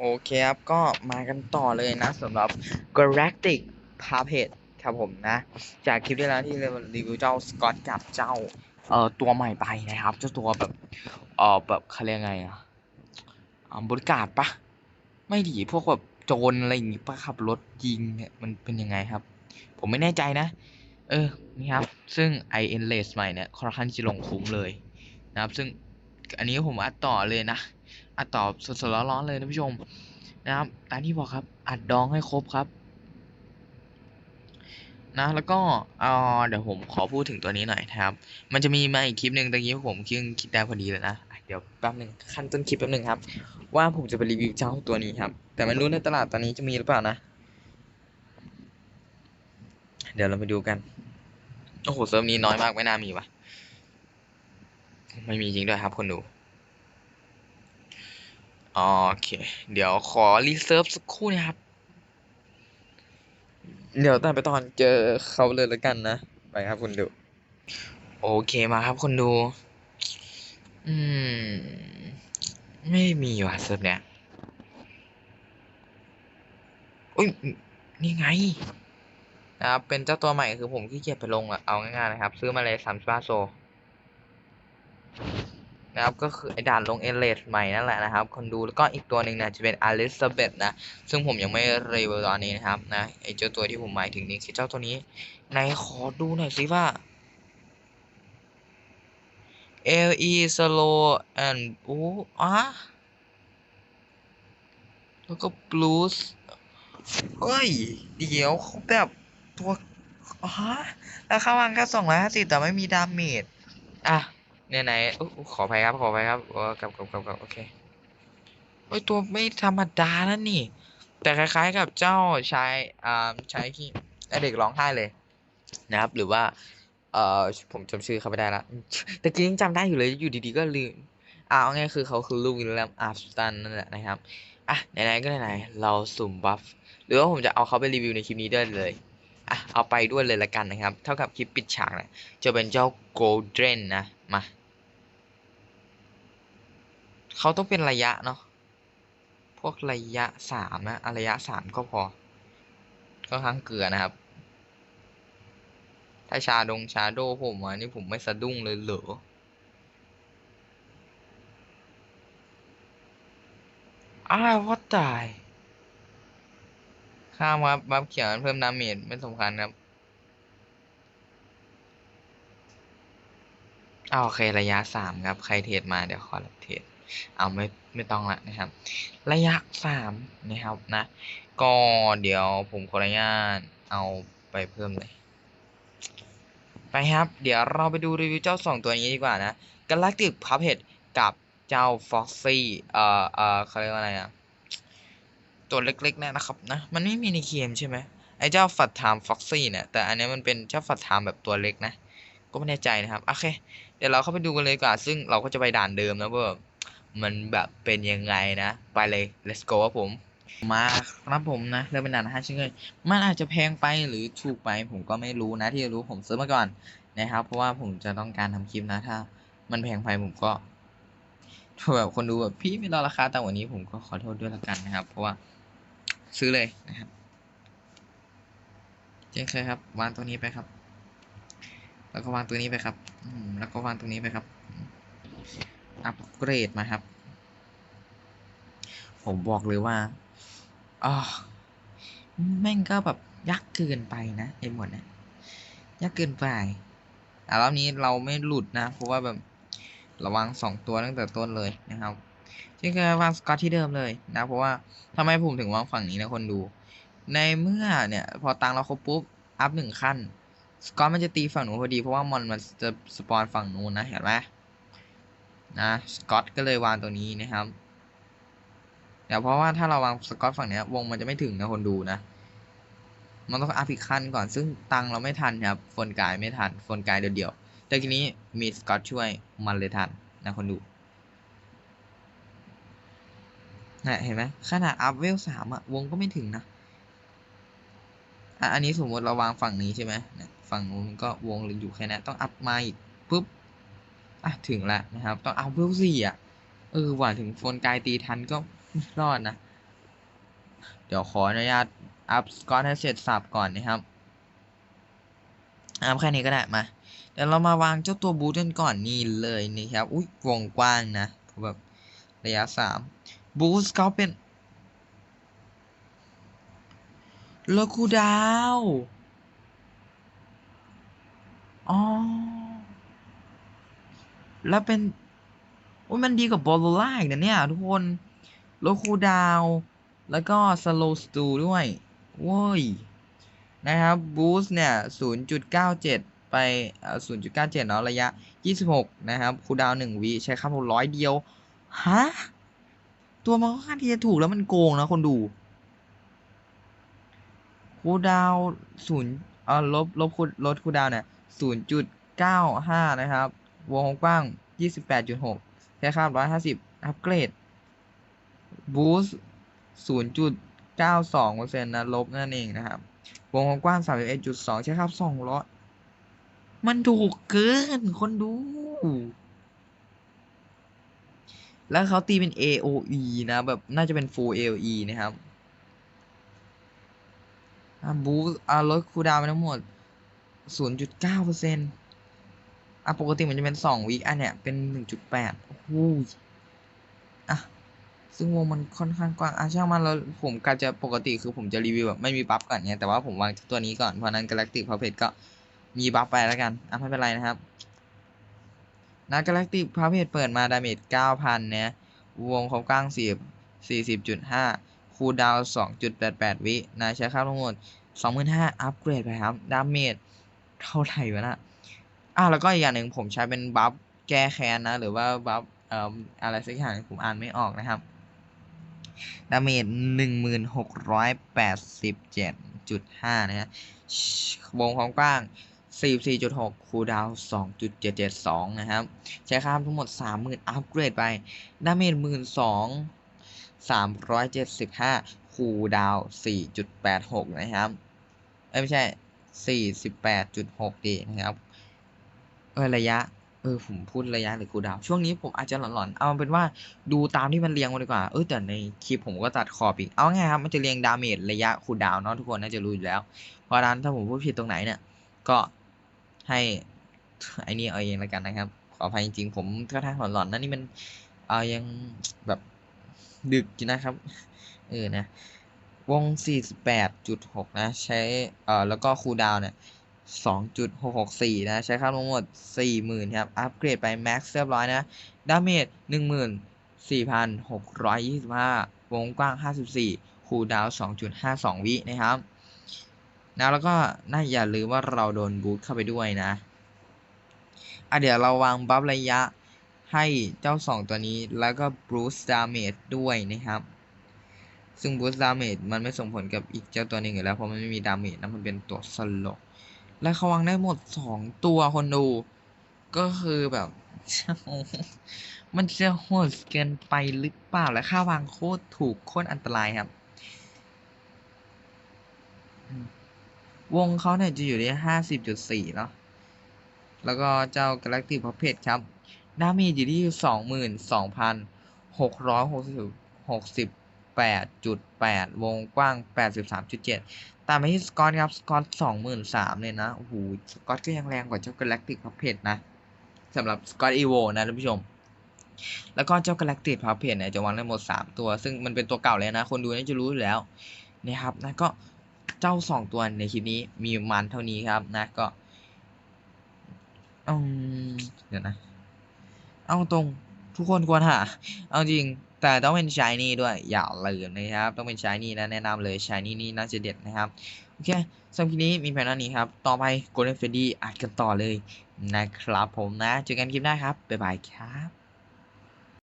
โอเคครับ ก็มากันต่อเลยนะสำหรับ Galactic Puppet ครับผมนะ จากคลิปที่แล้วที่เรารีวิวเจ้าสกอตกับเจ้าเอ่อตัวใหม่ไปนะครับ เจ้าตัวแบบเอ่อแบบเขาเรียกไงอะอ่าบริการปะไม่ดีพวกแบบโจรอะไรอย่างงี้ปะขับรถยิงเนี่ยมันเป็นยังไงครับ ผมไม่แน่ใจนะ เออนี่ครับ ซึ่ง i n l e s ใหม่เนี่ยค่อนข้างจะลงคุ้มเลยนะครับ ซึ่งอันนี้ผมอัดต่อเลยนะ อัดต่อสดๆร้อนๆเลยนะผู้ชมนะครับตามที่บอกครับอัดดองให้ครบครับนะแล้วก็เอ่อเดี๋ยวผมขอพูดถึงตัวนี้หน่อยนะครับ มันจะมีมาอีกคลิปหนึ่งตะกี้ผมคิดคิดได้พอดีเลยนะอะเดี๋ยวแป๊บหนึ่งขั้นต้นคลิปแป๊บหนึ่งครับ ว่าผมจะไปรีวิวเจ้าตัวนี้ครับ แต่ไม่รู้ในตลาดตอนนี้จะมีหรือเปล่านะ เดี๋ยวเราไปดูกัน โอ้โหเซิร์ฟนี้น้อยมากไม่น่ามีว่ะ ไม่มีจริงด้วยครับคนดู โอเค เดี๋ยวขอรีเซิร์ฟสักครู่นะครับ เดี๋ยวแต่ไปตอนเจอเขาเลยแล้วกันนะ ไปครับคุณดู โอเคมาครับคนดู อืม ไม่มีว่ะเซิร์ฟเนี้ยอุ้ย นี่ไงนะครับเป็นเจ้าตัวใหม่คือผมขี้เกียจไปลงอะเอาง่ายๆนะครับ ซื้อมาเลยสามสิบห้าโซ นะครับก็คือไอ้ด่านลงเอเลสใหม่นั่นแหละนะครับคนดูแล้วก็อีกตัวหนึ่งนะจะเป็นอลิซาเบธนะซึ่งผมยังไม่รีวิวตอนนี้นะครับนะไอเจ้าตัวที่ผมหมายถึงนี่คือเจ้าตัวนี้ไหนขอดูหน่อยสิว่า LE slow and โอ้อะแล้วก็ blues เฮ้ย เดี๋ยวเขาแบบตัวฮะแล้วข้าวางแค่สองร้อยห้าสิบแต่ไม่มีดาเมจอะ เนี่ยไหนอุ๊ขออภัยครับ ขออภัยครับเออกลับกลับกลับกลับโอเคเฮ้ยตัวไม่ธรรมดานะนี่ แต่คล้าย ๆ กับเจ้าชายอ่าชายที่เด็กร้องไห้เลย นะครับ หรือว่า เอ่อผมจำชื่อเขาไม่ได้ละแต่กี้ยังจำได้อยู่เลยอยู่ดีๆก็ลืมอ่าเอาง่ายคือเขาคือลูกวิลเลียมอาร์สตันนั่นแหละนะครับอะไหนๆก็ไหนๆเราสุ่มบัฟหรือว่าผมจะเอาเขาไปรีวิวในคลิปนี้ด้วยเลยอะเอาไปด้วยเลยละกันนะครับ เท่ากับคลิปปิดฉากนะจะเป็นเจ้าโกลเด้นนะมา เขาต้องเป็นระยะเนาะพวกระยะสามนะระยะสามก็พอก็ค้างเกลือนะครับ ถ้าชาดงชาโดผมอะนี่ผมไม่สะดุ้งเลยเหรออ้าวว่าตาย ข้ามครับบัฟเขียวเพิ่มดาเมจไม่สำคัญครับอ้าวโอเคระยะสามครับ ใครเทรดมาเดี๋ยวขอรับเทรด เอาไม่ไม่ต้องละนะครับ ระยะสามนะครับนะก็เดี๋ยวผมขออนุญาตเอาไปเพิ่มเลย ไปครับ เดี๋ยวเราไปดูรีวิวเจ้าสองตัวนี้ดีกว่านะ Galactic Puppet กับเจ้า Foxy เอ่อเอ่อเขาเรียกว่าอะไรอะตัวเล็กๆเนยนะครับนะมันไม่มีในเกมใช่ไหมไอ้เจ้าฝัดไทม์ Foxy เนี่ยแต่อันนี้มันเป็นเจ้าฝัดไทม์แบบตัวเล็กนะ ก็ไม่แน่ใจนะครับ โอเค เดี๋ยวเราเข้าไปดูกันเลยกว่า ซึ่งเราก็จะไปด่านเดิมนะว่าแบบ มันแบบเป็นยังไงนะ ไปเลย let's go ครับผม มาครับผมนะเริ่มเป็นด่านห้าชิ้นเลยมันอาจจะแพงไปหรือถูกไปผมก็ไม่รู้นะที่รู้ผมซื้อมาก่อนนะครับ เพราะว่าผมจะต้องการทำคลิปนะถ้า มันแพงไปผมก็แบบคนดูแบบพี่ไม่รอราคาต่ำกว่านี้ผมก็ขอโทษด้วยละกันนะครับ เพราะว่า ซื้อเลยนะครับเจ๊เคยครับ วางตัวนี้ไปครับ แล้วก็วางตัวนี้ไปครับอืแล้วก็วางตรงนี้ไปครับ อัปเกรดมาครับ ผมบอกเลยว่าอ๋อแม่งก็แบบยักษ์เกินไปนะไอ้หมดเนี่ยยักษ์เกินไปอะรอบนี้เราไม่หลุดนะ เพราะว่าแบบระวังสองตัวตั้งแต่ต้นเลยนะครับที่คือวางสกอตที่เดิมเลยนะ เพราะว่าทำไมผมถึงวางฝั่งนี้นะคนดู ในเมื่อเนี่ย พอตังเราครบปุ๊บ อัพหนึ่งขั้น สกอตมันจะตีฝั่งนู้นพอดีเพราะว่ามอนมันจะสปอนฝั่งนู้นนะเห็นไหม นะสกอตก็เลยวางตัวนี้นะครับเดี๋ยวเพราะว่าถ้าเราวางสกอตฝั่งเนี้ยวงมันจะไม่ถึงนะคนดูนะ มันต้องอัพอีกขั้นก่อนซึ่งตังเราไม่ทันครับโฟนกายไม่ทันโฟนกายเดียวๆแต่ทีนี้มีสกอตช่วยมันเลยทันนะคนดูนะเห็นไหมขนาดอัพเวลสามอะวงก็ไม่ถึงนะอันนี้สมมติเราวางฝั่งนี้ใช่ไหมฝั่งนู้นก็วงเหลืออยู่แค่นั้นต้องอัพมาอีกปุ๊บ อะถึงแล้วนะครับ ต้องเอัพเวลสี่อะ เออว่าถึงโฟนกายตีทันก็รอดนะ เดี๋ยวขออนุญาตอัพสกอตให้เสร็จสับก่อนนะครับอัพแค่นี้ก็ได้มาเดี๋ยวเรามาวางเจ้าตัวบูทกันก่อนนี่เลยนะครับ อุ้ยวงกว้างนะแบบระยะสามบูสเขาเป็นโลคูดาวอ๋อ แล้วเป็นโอ้ยมันดีกว่าบอลโลล่าอีกนะเนี่ย ทุกคนโลคูดาว แล้วก็สโลสตูด้วยโว้ยนะครับบูสเนี่ย 0.97 ไป 0.97 เนาะระยะ 26 นะครับคูดาว1วิใช้คำพูดร้อยเดียว ฮะ ตัวมันค่อนข้างที่จะถูกแล้วมันโกงนะคนดูคูดาวน์0เอ่อลบลบคูลลดคูดาวเนี่ย 0.95 นะครับ วงกว้าง 28.6 ใช้ค่า150 อัปเกรด บูส0.92%นะลบนั่นเองนะครับ วงกว้าง 31.2 ใช่ครับ200 มันถูกเกินคนดู แล้วเขาตีเป็น AOE นะ แบบน่าจะเป็น full AOE นะครับบูอ่าลดคูดาวไปทั้งหมด 0.9% อะปกติมันจะเป็น2วิอันเนี้ยเป็น1.8โอ้โหอะซึ่งวงมันค่อนข้างกว้างอะช่างมันแล้วผมก็จะปกติคือผมจะรีวิวแบบไม่มีบัฟก่อนไงแต่ว่าผมวางตัวนี้ก่อนเพราะนั้น Galactic p u p p e t ก็มีบัฟไปแล้วกันอะไม่เป็นไรนะครับนะ Galactic p u p p e t เปิดมาดาเมจ9,000เนี่ยวงความกว้าง10 40.5คูลดาวน์2.88วินะใช้ค่าทั้งหมด25,000อัปเกรดไปครับ ดาเมจเท่าไหร่วะนะ อะแล้วก็อีกอย่างหนึ่งผมใช้เป็นบัฟแก้แค้นนะ หรือว่าบัฟเอ่ออะไรสักอย่างผมอ่านไม่ออกนะครับดาเมจหนึ่งหมื่นหกร้อยแปดสิบเจ็ดจุดห้านะฮะวงความกว้างสี่สี่จุดหกคูดาวสองจุดเจ็ดเจ็ดสองนะครับ ใช้ค่ามทั้งหมดสามหมื่นอัปเกรดไปดาเมจหมื่นสองสามร้อยเจ็ดสิบห้าคูดาวสี่จุดแปดหกนะครับ เอ้ยไม่ใช่สี่สิบแปดจุดหกดีนะครับ ออระยะเออผมพูดระยะหรือคูดาว ช่วงนี้ผมอาจจะหลอนๆ เอาเป็นว่าดูตามที่มันเรียงมาดีกว่า เออแต่ในคลิปผมก็ตัดขอบอีก เอาไงครับ มันจะเรียงดาเมจระยะคูดาวเนาะทุกคนน่าจะรู้อยู่แล้ว เพราะนั้นถ้าผมพูดผิดตรงไหนเนี่ย ก็ให้ไอ้นี่เอาเองแล้วกันนะครับ ขออภัยจริงๆ ผมท่าทางหลอนๆนั่นนี่มันเอายังแบบดึกอยู่นะครับ เออนะ วง 48.6 นะ ใช้ เอ่อ แล้วก็คูดาวเนี่ย 2.664 นะ ใช้ค่าทั้งหมด 40,000 ครับ อัปเกรดไป แม็กซ์เรียบร้อยนะ ดาเมจ14,625 วงกว้าง 54 คูลดาวน์2.52 วินะครับ นะ แล้วก็น่าอย่าลืมว่าเราโดนบูทเข้าไปด้วยนะ อะ เดี๋ยวเราวางบัฟระยะให้เจ้า 2 ตัวนี้แล้วก็บูสต์ดาเมจด้วยนะครับซึ่งบูสต์ดาเมจมันไม่ส่งผลกับอีกเจ้าตัวหนึ่งอยู่แล้ว เพราะมันไม่มีดาเมจนะมันเป็นตัวสลก และเขาวางได้หมดสองตัวคนดู ก็คือแบบ มันจะโหดเกินไปหรือเปล่า และค่าวางโคตรถูกโคตรอันตรายครับ วงเขาเนี่ยจะอยู่ที่ห้าสิบจุดสี่เนาะ แล้วก็เจ้า Galactic Puppet ครับ ดาเมจอยู่ที่สองหมื่นสองพันหกร้อยหกสิบหกสิบ แปดจุดแปดวงกว้างแปดสิบสามจุดเจ็ดตามไปที่สกอตครับสกอตสองหมื่นสามเลยนะ โอ้โห สกอตก็ยังแรงกว่าเจ้า Galactic Puppet นะสำหรับสกอตอีโวนะท่านผู้ชม แล้วก็เจ้า Galactic Puppet เนี่ยจะวางได้หมด 3 ตัว ซึ่งมันเป็นตัวเก่าเลยนะ คนดูน่าจะรู้อยู่แล้วนะครับนะก็เจ้า 2 ตัวในคลิปนี้มีมันเท่านี้ครับนะก็อืมเดี๋ยวนะ เอาตรงทุกคนควรหา เอาจริง แต่ต้องเป็นชายนี่ด้วย อย่าลืมนะครับ ต้องเป็นชายนี่นะแนะนำเลยชายนี่นี่น่าจะเด็ดนะครับ โอเคสำหรับคลิปนี้มีแผนเท่านี้ครับ ต่อไปโกลเด้นเฟดดี้อัดกันต่อเลยนะครับผมนะ เจอกันคลิปหน้าครับ บ๊ายบายครับ